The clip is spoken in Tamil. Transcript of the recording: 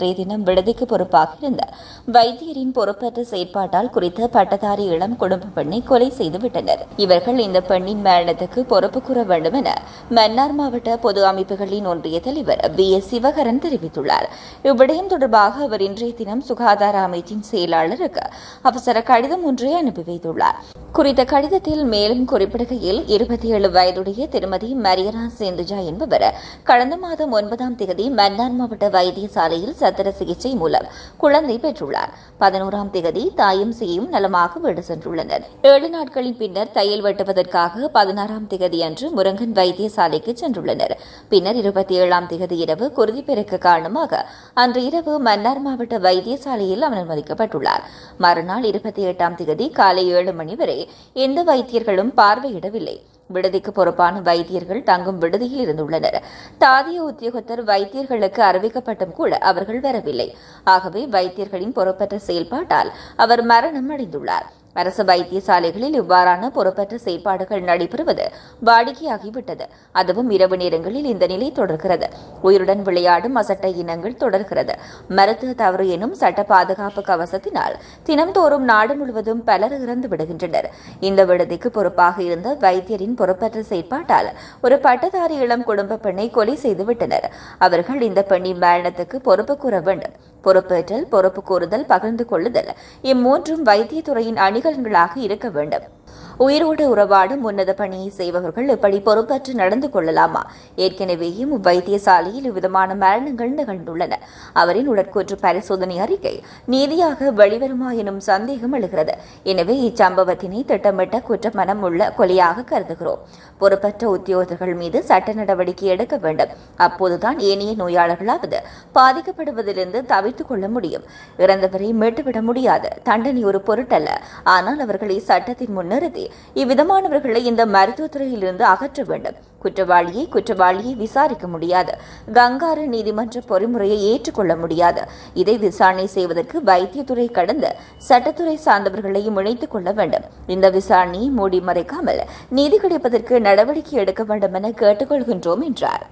அன்றைய தினம் விடுதிக்கு பொறுப்பாக இருந்த வைத்தியரின் பொறுப்பற்ற செயற்பாட்டால் குறித்த பட்டதாரி இளம் குடும்ப பெண்ணை கொலை செய்துவிட்டனர். இவர்கள் இந்த பெண்ணின் மரணத்துக்கு பொறுப்பு கூற வேண்டும் என மன்னார் மாவட்ட பொது அமைப்புகளின் ஒன்றிய தலைவர் பி எஸ். சிவகரன் தெரிவித்துள்ளார். இவ்விடயம் தொடர்பாக அவர் இன்றைய தினம் சுகாதார அமைச்சின் செயலாளருக்கு அவசர கடிதம் ஒன்றை அனுப்பி வைத்துள்ளார். குறித்த கடிதத்தில் மேலும் குறிப்பிடுகையில் இருபத்தி ஏழு வயதுடைய திருமதி மரியரா சேந்துஜா என்பவர் கடந்த மாதம் ஒன்பதாம் தேதி மன்னார் மாவட்ட வைத்தியசாலையில் சத்திர சிகிச்சை மூலம் குழந்தை பெற்றுள்ளார். பதினோராம் தேதி தாயும் சேயும் நலமாக வீடு சென்றுள்ளனர். ஏழு நாட்களின் பின்னர் தையல் வெட்டுவதற்காக பதினாறாம் தேதி அன்று முருங்கன் வைத்தியசாலைக்கு சென்றுள்ளனர். பின்னர் இருபத்தி ஏழாம் தேதி இரவு குருதிப்பெருக்கு காரணமாக அன்று இரவு மன்னார் மாவட்ட வைத்தியசாலையில் அனுமதிக்கப்பட்டுள்ளார் மறுநாள் இருபத்தி எட்டாம் தேதி காலை ஏழு மணி வரை எந்த வைத்தியர்களும் பார்வையிடவில்லை. விடுதிக்கு பொறுப்பான வைத்தியர்கள் தங்கும் விடுதியில் இருந்துள்ளனர். தாதிய உத்தியோகத்தர் வைத்தியர்களுக்கு அறிவிக்கப்பட்டும் கூட அவர்கள் வரவில்லை. ஆகவே வைத்தியர்களின் பொறுப்பற்ற செயல்பாட்டால் அவர் மரணம் அடைந்துள்ளார். அரசு வைத்தியசாலைகளில் இவ்வாறான பொறுப்பற்ற செயற்பாடுகள் நடைபெறுவது வாடிக்கையாகிவிட்டது. அதுவும் இரவு நேரங்களில் இந்த நிலை தொடர்கிறது. உயிருடன் விளையாடும் அசட்ட இனங்கள் தொடர்கிறது. மருத்துவ தவறு எனும் சட்ட பாதுகாப்பு கவசத்தினால் தினம்தோறும் நாடு முழுவதும் பலர் இறந்து விடுகின்றனர். இந்த விடுதிக்கு பொறுப்பாக இருந்த வைத்தியரின் பொறுப்பற்ற செயற்பாட்டால் ஒரு பட்டதாரி இளம் குடும்ப பெண்ணை கொலை செய்துவிட்டனர் அவர்கள் இந்த பெண்ணின் மரணத்துக்கு பொறுப்பு கூற வேண்டும். பொறுப்பேற்றல் பொறுப்பு கூறுதல் பகிர்ந்து கொள்ளுதல் இம்மூன்றும் வைத்தியத்துறையின் அணிகலன்களாக இருக்க வேண்டும். உயிரோடு உறவாடும் உன்னத பணியை செய்பவர்கள் இப்படி பொறுப்பற்று நடந்து கொள்ளலாமா? ஏற்கனவேயும் வைத்தியசாலையில் இவ்விதமான மரணங்கள் நிகழ்ந்துள்ளன. அவரின் உடற்கூற்று பரிசோதனை அறிக்கை நீதியாக வெளிவருமா எனும் சந்தேகம் எழுகிறது. எனவே இச்சம்பவத்தினை திட்டமிட்ட குற்றமனம் உள்ள கொலையாக கருதுகிறோம். பொறுப்பற்ற உத்தியோகர்கள் மீது சட்ட நடவடிக்கை எடுக்க வேண்டும். அப்போதுதான் ஏனைய நோயாளர்களாவது பாதிக்கப்படுவதிலிருந்து தவிர்த்துக் கொள்ள முடியும். இறந்தவரை மீட்டுவிட முடியாது. தண்டனை ஒரு பொருட்டல்ல. ஆனால் அவர்களை சட்டத்தின் முன்னர் கருதி இவ்விதமானவர்களை இந்த மருத்துவத்துறையில் இருந்து அகற்ற வேண்டும். குற்றவாளியை குற்றவாளியை விசாரிக்க முடியாது. கங்காரு நீதிமன்ற பொறிமுறையை ஏற்றுக்கொள்ள முடியாது. இதை விசாரணை செய்வதற்கு வைத்தியத்துறை கடந்த சட்டத்துறை சார்ந்தவர்களையும் இணைத்துக் கொள்ள வேண்டும். இந்த விசாரணையை மூடி மறைக்காமல் நீதி கிடைப்பதற்கு நடவடிக்கை எடுக்க வேண்டும் என கேட்டுக்கொள்கின்றோம் என்றார்.